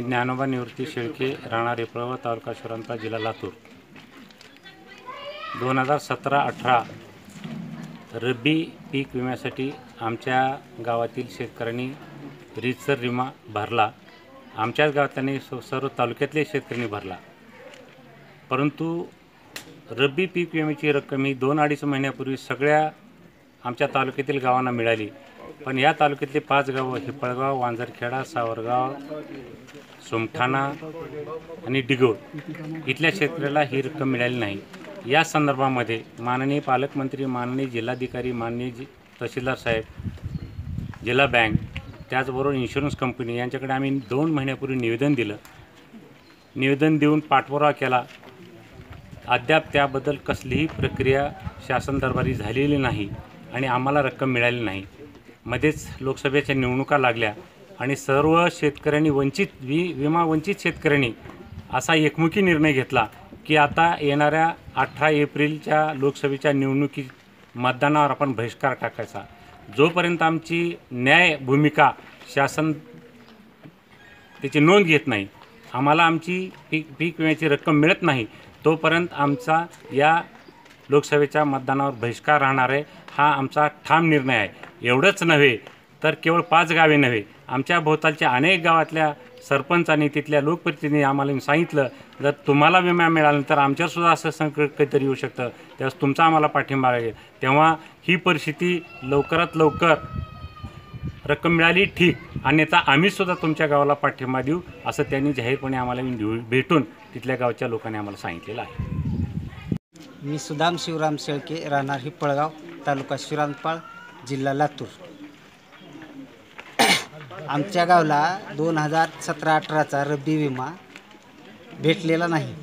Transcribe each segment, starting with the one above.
मी ज्ञानोबा निवृत्ती शेळके राहणारे रेपळवा तालुका शिरांता जिल्हा लातूर. दोन हजार सतरा अठरा रब्बी पीक विम्यासाठी आमच्या गावातील शेतकऱ्यांनी रीतसर विमा भरला. आमच्याच गावातल्यानी सर्व तालुक्यातले शेतकऱ्यांनी भरला. परंतु रब्बी पीक विम्याची रक्कम ही दोन अडीच महिन्यापूर्वी सगळ्या आमच्या तालुक्यातील गावांना मिळाली. पण या तालुक्यातले पाच गावं हिपळगाव वांजरखेडा सावरगाव सोमठाणा आणि डिगोळ इथल्या शेतकऱ्याला ही रक्कम मिळाली नाही. या संदर्भामध्ये माननीय पालकमंत्री माननीय जिल्हाधिकारी माननीय जि तहसीलदार साहेब जिल्हा बँक त्याचबरोबर इन्शुरन्स कंपनी यांच्याकडे आम्ही दोन महिन्यापूर्वी निवेदन दिलं. निवेदन देऊन पाठपुरावा केला. अद्याप त्याबद्दल कसलीही प्रक्रिया शासन दरबारी झालेली नाही आणि आम्हाला रक्कम मिळाली नाही. मध्येच लोकसभेच्या निवडणुका लागल्या आणि सर्व शेतकऱ्यांनी वंचित वि विमा वंचित शेतकऱ्यांनी असा एकमुखी निर्णय घेतला की आता येणाऱ्या अठरा एप्रिलच्या लोकसभेच्या निवडणुकी मतदानावर आपण बहिष्कार टाकायचा. जोपर्यंत आमची न्याय भूमिका शासन त्याची नोंद घेत नाही आम्हाला आमची पीक पीक विम्याची रक्कम मिळत नाही तोपर्यंत आमचा या लोकसभेच्या मतदानावर बहिष्कार राहणार आहे. हा आमचा ठाम निर्णय आहे. एवढंच नव्हे तर केवळ पाच गावे नव्हे. आमच्या भोवतालच्या अनेक गावातल्या सरपंचांनी तिथल्या लोकप्रतिनिधी आम्हाला सांगितलं जर तुम्हाला विमा मिळाला तर आमच्यावरसुद्धा असं संकट काहीतरी येऊ शकतं. त्यावेळेस तुमचा आम्हाला पाठिंबा लागेल. तेव्हा ही परिस्थिती लवकरात लवकर रक्कम मिळाली ठीक अन्यथा आम्हीसुद्धा तुमच्या गावाला पाठिंबा देऊ असं त्यांनी जाहीरपणे आम्हाला भेटून तिथल्या गावच्या लोकांनी आम्हाला सांगितलेलं आहे. मी सुदाम शिवराम शेळके राहणार हिप्पळगाव तालुका शिरांपाळ जिल्हा लातूर. आमच्या गावला दोन हजार सतरा अठराचा रब्बी विमा भेटलेला नाही.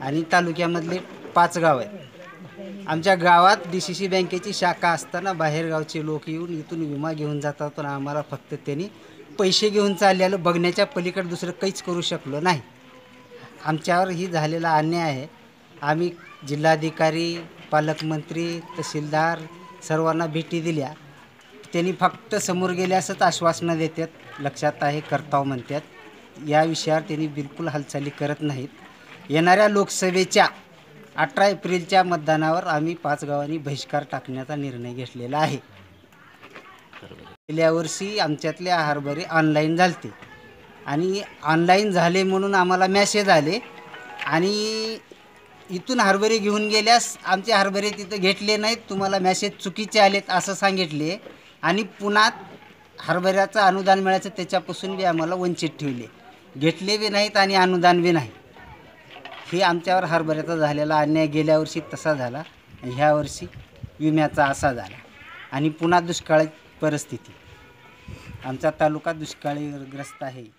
आणि तालुक्यामधले पाच गाव आहेत. आमच्या गावात डी सी सी बँकेची शाखा असताना बाहेरगावचे लोक येऊन इथून विमा घेऊन जातात पण आम्हाला फक्त त्यांनी पैसे घेऊन चाललेलं बघण्याच्या पलीकडे दुसरं काहीच करू शकलो नाही. आमच्यावर ही झालेला अन्याय आहे. आम्ही जिल्हाधिकारी पालकमंत्री तहसीलदार सर्वांना भेटी दिल्या. त्यांनी फक्त समोर गेल्यासच आश्वासनं देतात. लक्षात आहे करताव म्हणतात. या विषयावर त्यांनी बिलकुल हालचाली करत नाहीत. येणाऱ्या लोकसभेच्या अठरा एप्रिलच्या मतदानावर आम्ही पाच गावांनी बहिष्कार टाकण्याचा निर्णय घेतलेला आहे. गेल्या वर्षी आमच्यातले हरभरे ऑनलाईन झालते. आणि ऑनलाईन झाले म्हणून आम्हाला मॅसेज आले. आणि इथून हरभरे घेऊन गेल्यास आमचे हरभरे तिथं घेतले नाहीत. तुम्हाला मॅसेज चुकीचे आलेत असं सांगितले. आणि पुन्हा हरभऱ्याचं अनुदान मिळायचं त्याच्यापासून बी आम्हाला वंचित ठेवले. घेतले बी नाहीत आणि अनुदान बी नाही. हे आमच्यावर हरभऱ्याचा झालेला अन्याय गेल्या वर्षी तसा झाला. ह्या वर्षी विम्याचा असा झाला. आणि पुन्हा दुष्काळी परिस्थिती. आमचा तालुका दुष्काळीग्रस्त आहे.